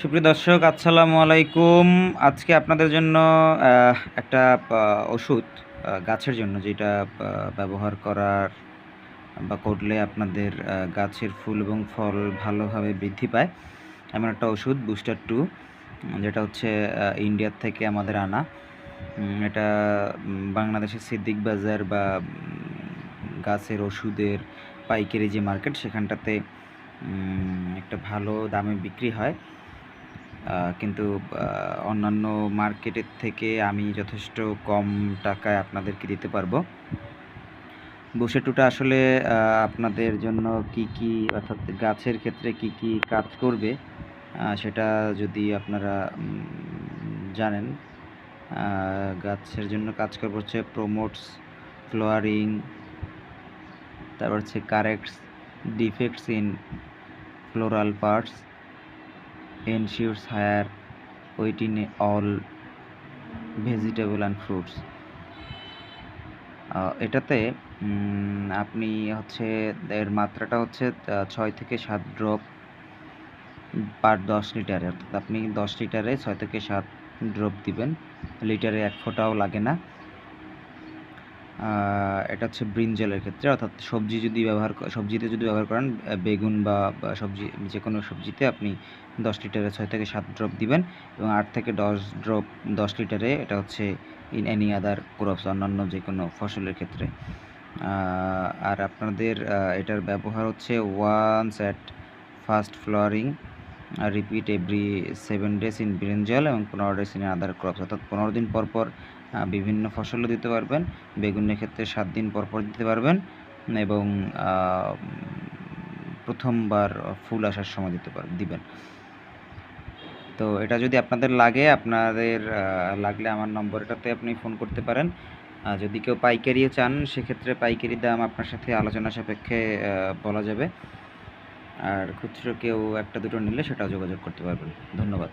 সুপ্রিয় দর্শক, আসসালামু আলাইকুম। আজকে আপনাদের জন্য একটা ওষুধ গাছের জন্য যেটা ব্যবহার করার বা করলে আপনাদের গাছের ফুল এবং ফল ভালোভাবে বৃদ্ধি পায়। এমন একটা ওষুধ বুস্টার টু যেটা হচ্ছে ইন্ডিয়ার থেকে আমাদের আনা। এটা বাংলাদেশের সিদ্দিক বাজার বা গাছের ওষুধের পাইকারি যে মার্কেট, সেখানটাতে একটা ভালো দামে বিক্রি হয়। কিন্তু অন্যান্য মার্কেটের থেকে আমি যথেষ্ট কম টাকায় আপনাদেরকে দিতে পারব। বসে টুটা আসলে আপনাদের জন্য কি কি, অর্থাৎ গাছের ক্ষেত্রে কি কি কাজ করবে সেটা যদি আপনারা জানেন গাছের জন্য কাজ করবে হচ্ছে প্রমোটস ফ্লোয়ারিং তারপর হচ্ছে corrects defects in floral parts ensures higher weight in vegetable and fruits. Ah, এটাতে আপনি হচ্ছে এর মাত্রাটা হচ্ছে ছয় থেকে সাত ড্রপ পার দশ লিটারে। অর্থাৎ আপনি দশ লিটারে ছয় থেকে সাত ড্রপ দিবেন। লিটারে এক ফোঁটাও লাগে না। এটা হচ্ছে ব্রিঞ্জলের ক্ষেত্রে। অর্থাৎ সবজি যদি ব্যবহার সবজিতে যদি ব্যবহার করেন বেগুন বা সবজি যে কোনো সবজিতে আপনি দশ লিটারে ছয় থেকে সাত ড্রপ দিবেন এবং আট থেকে দশ ড্রপ দশ লিটারে এটা হচ্ছে ইন এনি আদার ক্রপস অন্যান্য যে কোনো ফসলের ক্ষেত্রে। আর আপনাদের এটার ব্যবহার হচ্ছে once at first flowering R repeat every seven days in brinjal এবং পনেরো ডেজ ইন আদার ক্রপস অর্থাৎ পনেরো দিন পর পর বিভিন্ন ফসলও দিতে পারবেন, বেগুনের ক্ষেত্রে সাত দিন পর পর দিতে পারবেন এবং প্রথমবার ফুল আসার সময় দিতে পার, দিবেন। তো এটা যদি আপনাদের লাগে, আপনাদের লাগলে আমার নম্বর এটাতে আপনি ফোন করতে পারেন। যদি কেউ পাইকারিও চান, সেক্ষেত্রে পাইকারি দাম আপনার সাথে আলোচনা সাপেক্ষে বলা যাবে। আর খুচরো কেউ একটা দুটো নিলে সেটাও যোগাযোগ করতে পারবেন। ধন্যবাদ।